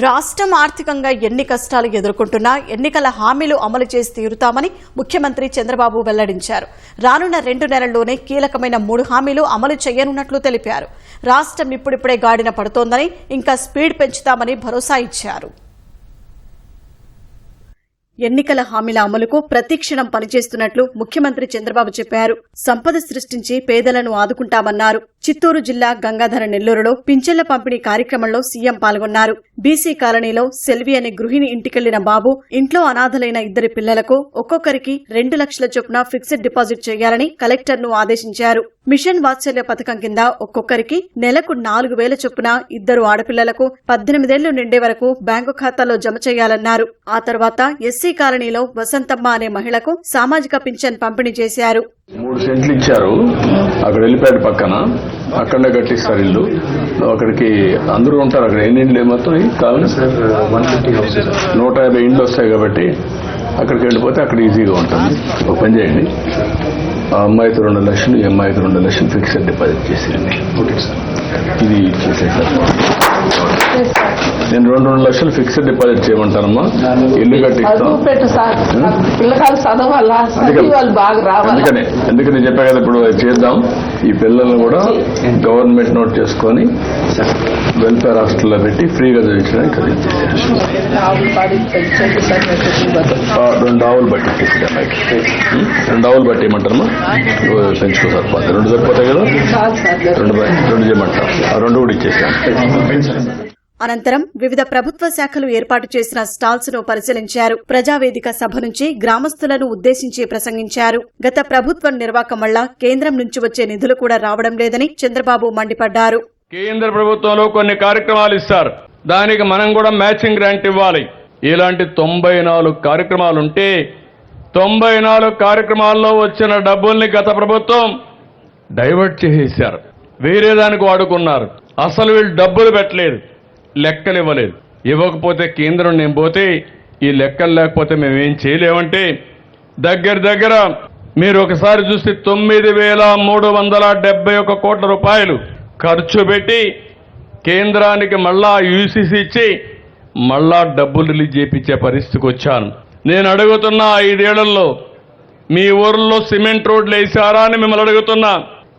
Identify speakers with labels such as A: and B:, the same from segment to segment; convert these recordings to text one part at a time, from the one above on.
A: రాష్ట్రం ఆర్థికంగా ఎన్ని కష్టాలు ఎదుర్కొంటున్నా ఎన్నికల హామీలు అమలు చేసి తీరుతామని ముఖ్యమంత్రి చంద్రబాబు వెల్లడించారు. రానున్న రెండు నెలల్లోనే కీలకమైన మూడు హామీలు అమలు చేయనున్నట్లు తెలిపారు. రాష్ట్రం ఇప్పుడిప్పుడే గాడిన పడుతోందని ఇంకా స్పీడ్ పెంచుతామని భరోసా ఇచ్చారు. ఎన్నికల హామీల అమలుకు ప్రతిక్షణం పనిచేస్తున్నట్లు ముఖ్యమంత్రి చంద్రబాబు చెప్పారు. సంపద సృష్టించి పేదలను ఆదుకుంటామన్నారు. చిత్తూరు జిల్లా గంగాధర నెల్లూరులో పింఛన్ల పంపిణీ కార్యక్రమంలో సీఎం పాల్గొన్నారు. బీసీ కాలనీలో సెల్వి అనే గృహిణి ఇంటికెళ్ళిన బాబు ఇంట్లో అనాథలైన ఇద్దరి పిల్లలకు ఒక్కొక్కరికి రెండు లక్షల చొప్పున ఫిక్స్డ్ డిపాజిట్ చేయాలని కలెక్టర్ను ఆదేశించారు. మిషన్ వాత్సల్య పథకం కింద ఒక్కొక్కరికి నెలకు నాలుగు వేల చొప్పున ఇద్దరు ఆడపిల్లలకు పద్దెనిమిదేళ్ళు నిండే వరకు బ్యాంకు ఖాతాలో జమ చేయాలన్నారు. ఆ తర్వాత ఎస్సీ కాలనీలో వసంతమ్మ అనే మహిళకు సామాజిక పింఛన్ పంపిణీ చేశారు.
B: మూడు సెంట్లు ఇచ్చారు. అక్కడ వెళ్ళిపోయాడు పక్కన. అక్కడనే కట్టిస్తారు ఇల్లు. అక్కడికి అందరూ ఉంటారు. అక్కడ ఎన్ని ఇండ్లు ఏమవుతాయి నూట యాభై ఇండ్లు వస్తాయి కాబట్టి అక్కడికి వెళ్ళిపోతే అక్కడ ఈజీగా ఉంటుంది. ఒక పని చేయండి. ఆ అమ్మాయికి రెండు లక్షలు ఈ అమ్మాయికి రెండు లక్షలు ఫిక్స్డ్ డిపాజిట్ చేసేయండి.
C: Okay sir.
B: ఇది చేసేసారు నేను రెండు రెండు లక్షలు ఫిక్స్డ్ డిపాజిట్ చేయమంటానమ్మా. ఇల్లు కట్టిస్తాం.
D: చదువు పెట్టు సార్. పిల్లకాయలు చదవాలా? చదివి వాళ్ళు బాగా రావాలి.
B: అందుకనే. అందుకని చెప్పా కదా ఇప్పుడు చేద్దాం. ఈ పిల్లల్ని కూడా గవర్నమెంట్ నోట్ చేసుకొని వెల్ఫేర్ హాస్టల్లో పెట్టి ఫ్రీగా చదివించడానికి రెండు ఆవులు బట్టి ఇచ్చేసారు అమ్మాయికి. రెండు ఆవులు బట్టి ఏమంటారమ్మా పెంచుకో సరిపోతుంది రెండు సరిపోతాయి కదా? రెండు రెండు చేయమంటాం. ఆ రెండు కూడా ఇచ్చేసాను
A: అనంతరం వివిధ ప్రభుత్వ శాఖలు ఏర్పాటు చేసిన స్టాల్స్ను పరిశీలించారు. ప్రజావేదిక సభ నుంచి గ్రామస్తులను ఉద్దేశించి ప్రసంగించారు. గత ప్రభుత్వం నిర్వాకం వల్ల కేంద్రం నుంచి వచ్చే నిధులు కూడా రావడం లేదని చంద్రబాబు మండిపడ్డారు.
E: కేంద్ర ప్రభుత్వంలో కొన్ని కార్యక్రమాలు ఇస్తారు. దానికి మనం కూడా మ్యాచింగ్ గ్రాంట్ ఇవ్వాలి. ఇలాంటి తొంభై నాలుగు కార్యక్రమాలు ఉంటే తొంభై నాలుగు కార్యక్రమాల్లో వచ్చిన డబ్బుల్ని గత ప్రభుత్వం డైవర్ట్ చేసేశారు. వేరే దానికి వాడుకున్నారు. అసలు వీళ్ళు డబ్బులు పెట్టలేదు. లెక్కలు ఇవ్వలేదు. ఇవ్వకపోతే కేంద్రం నేను పోతే ఈ లెక్కలు లేకపోతే మేమేం చేయలేమంటే దగ్గర దగ్గర మీరు ఒకసారి చూస్తే తొమ్మిది వేల మూడు వందల డెబ్బై ఒక కోట్ల రూపాయలు ఖర్చు పెట్టి కేంద్రానికి మళ్ళా యూసీసీ ఇచ్చి మళ్ళా డబ్బులు రిలీజ్ చేయించే పరిస్థితికి వచ్చాను. నేను అడుగుతున్న ఐదేళ్ళలో మీ ఊర్లో సిమెంట్ రోడ్లు వేసారా అని మిమ్మల్ని అడుగుతున్నా.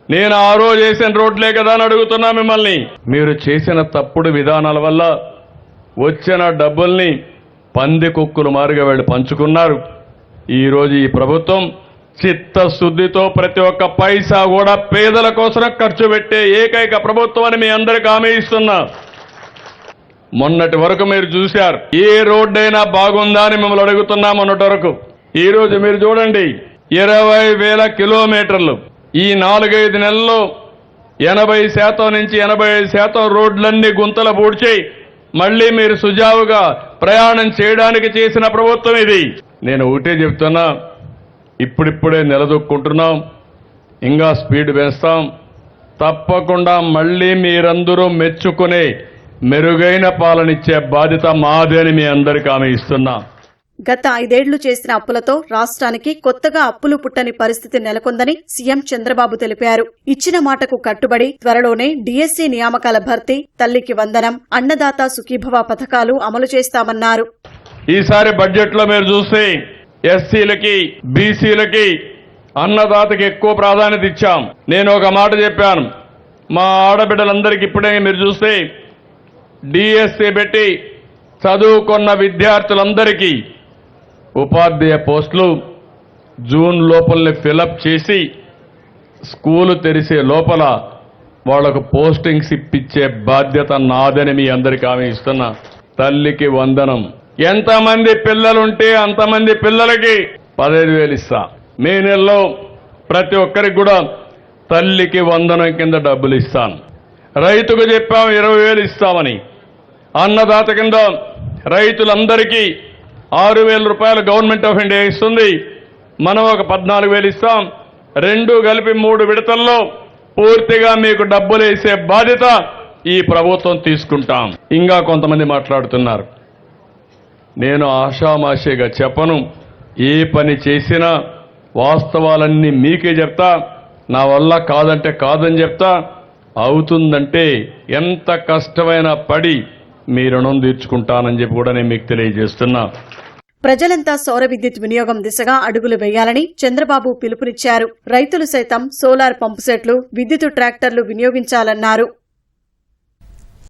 E: నేను ఆ రోజు వేసిన రోడ్లే కదా అని అడుగుతున్నా మిమ్మల్ని. మీరు చేసిన తప్పుడు విధానాల వల్ల వచ్చిన డబ్బుల్ని పంది కుక్కులు మారుగా వెళ్ళి పంచుకున్నారు. ఈరోజు ఈ ప్రభుత్వం చిత్తశుద్ధితో ప్రతి ఒక్క పైసా కూడా పేదల కోసం ఖర్చు పెట్టే ఏకైక ప్రభుత్వం అని మీ అందరికి హామీ ఇస్తున్నా. మొన్నటి వరకు మీరు చూశారు. ఏ రోడ్డైనా బాగుందా అని మిమ్మల్ని అడుగుతున్నా మొన్నటి వరకు. ఈ రోజు మీరు చూడండి ఇరవై వేల కిలోమీటర్లు. ఈ నాలుగైదు నెలల్లో ఎనభై శాతం నుంచి ఎనభై ఐదు శాతం రోడ్లన్నీ గుంతలు పూడ్చేయి. మళ్ళీ మీరు సుజావుగా ప్రయాణం చేయడానికి చేసిన ప్రభుత్వం ఇది. నేను ఒకటే చెప్తున్నా ఇప్పుడిప్పుడే నిలదొక్కుంటున్నాం. ఇంకా స్పీడ్ వేస్తాం. తప్పకుండా మళ్ళీ మీరందరూ మెచ్చుకునే మెరుగైన పాలనిచ్చే బాధ్యత మాదే అని మీ అందరికీ ఆమె ఇస్తున్నా.
A: గత ఐదేళ్ళు చేసిన అప్పులతో రాష్ట్రానికి కొత్తగా అప్పులు పుట్టని పరిస్థితి నెలకొందని సీఎం చంద్రబాబు తెలిపారు. ఇచ్చిన మాటకు కట్టుబడి త్వరలోనే డీఎస్సీ నియామకాల భర్తీ తల్లికి వందనం అన్నదాత సుఖీభవ పథకాలు అమలు చేస్తామన్నారు.
E: ఈసారి బడ్జెట్లో మీరు చూస్తే ఎస్సీలకి బీసీలకి అన్నదాతకి ఎక్కువ ప్రాధాన్యత ఇచ్చాం. నేను ఒక మాట చెప్పాను. మా ఆడబిడ్డలందరికీ ఇప్పుడే మీరు చూస్తే డిఎస్సీ పెట్టి చదువుకున్న విద్యార్థులందరికీ ఉపాధ్యాయ పోస్టులు జూన్ లోపలనే ఫిలప్ చేసి స్కూలు తెరిసే లోపల వాళ్ళకు పోస్టింగ్స్ ఇప్పించే బాధ్యత నాదని మీ అందరికీ ఆమె ఇస్తున్నా. తల్లికి వందనం. ఎంతమంది పిల్లలుంటే అంతమంది పిల్లలకి పదహైదు వేలు ఇస్తా. మే నెలలో ప్రతి ఒక్కరికి కూడా తల్లికి వందనం కింద డబ్బులు ఇస్తాను. రైతుకు చెప్పాం ఇరవై వేలు ఇస్తామని. అన్నదాత కింద రైతులందరికీ ఆరు వేల రూపాయలు గవర్నమెంట్ ఆఫ్ ఇండియా ఇస్తుంది. మనం ఒక పద్నాలుగు వేలు ఇస్తాం. రెండు కలిపి మూడు విడతల్లో పూర్తిగా మీకు డబ్బులు వేసే బాధ్యత ఈ ప్రభుత్వం తీసుకుంటాం. ఇంకా కొంతమంది మాట్లాడుతున్నారు. నేను ఆషామాషిగా చెప్పను. ఏ పని చేసినా వాస్తవాలన్నీ మీకే చెప్తా. నా వల్ల కాదంటే కాదని చెప్తా. అవుతుందంటే ఎంత కష్టమైన పడి మీ రుణం తీర్చుకుంటానని చెప్పి కూడా నేను మీకు తెలియజేస్తున్నా.
A: ప్రజలంతా సౌర విద్యుత్ వినియోగం దిశగా అడుగులు వేయాలని చంద్రబాబు పిలుపునిచ్చారు. రైతులు సైతం సోలార్ పంపు సెట్లు విద్యుత్ ట్రాక్టర్లు వినియోగించాలన్నారు.